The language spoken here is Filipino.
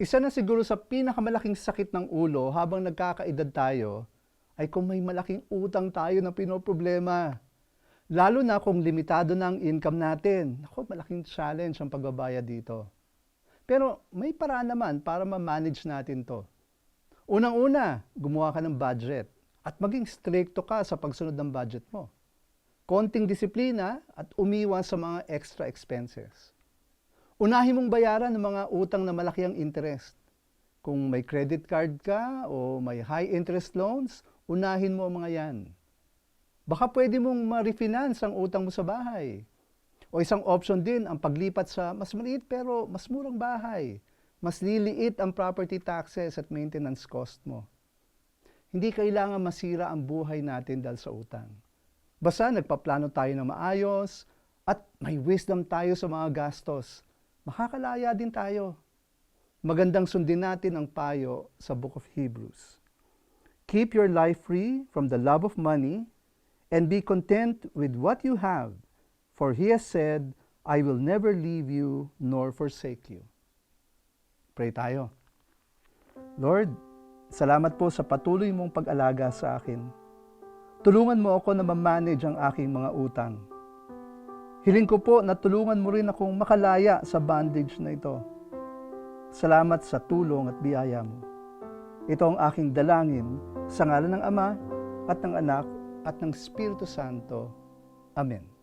Isa na siguro sa pinakamalaking sakit ng ulo habang nagkakaedad tayo ay kung may malaking utang tayo na pinoproblema. Lalo na kung limitado na ang income natin. Ako, malaking challenge ang pagbabayad dito. Pero may paraan naman para ma-manage natin to. Unang-una, gumawa ka ng budget at maging stricto ka sa pagsunod ng budget mo. Konting disiplina at umiwas sa mga extra expenses. Unahin mong bayaran ng mga utang na malaki ang interest. Kung may credit card ka o may high interest loans, unahin mo ang mga yan. Baka pwede mong ma-refinance ang utang mo sa bahay. O isang option din ang paglipat sa mas maliit pero mas murang bahay. Mas liliit ang property taxes at maintenance cost mo. Hindi kailangan masira ang buhay natin dahil sa utang. Basta nagpaplano tayo ng maayos at may wisdom tayo sa mga gastos, makakalaya din tayo. Magandang sundin natin ang payo sa Book of Hebrews. Keep your life free from the love of money and be content with what you have, for he has said, I will never leave you nor forsake you. Pray tayo. Lord, salamat po sa patuloy mong pag-alaga sa akin. Tulungan mo ako na ma-manage ang aking mga utang. Hiling ko po na tulungan mo rin akong makalaya sa bondage na ito. Salamat sa tulong at biyaya mo. Ito ang aking dalangin sa ngalan ng Ama at ng Anak at ng Espiritu Santo. Amen.